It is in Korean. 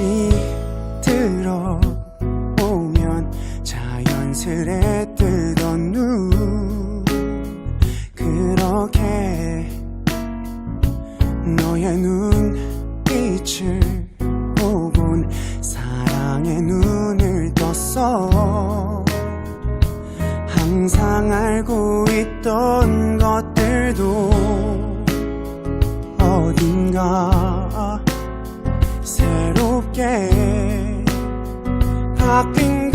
다시 들어오면 자연스레 뜨던 눈. 그렇게 너의 눈빛을 보곤 사랑의 눈을 떴어. 항상 알고 있던 것들도 어딘가 again. I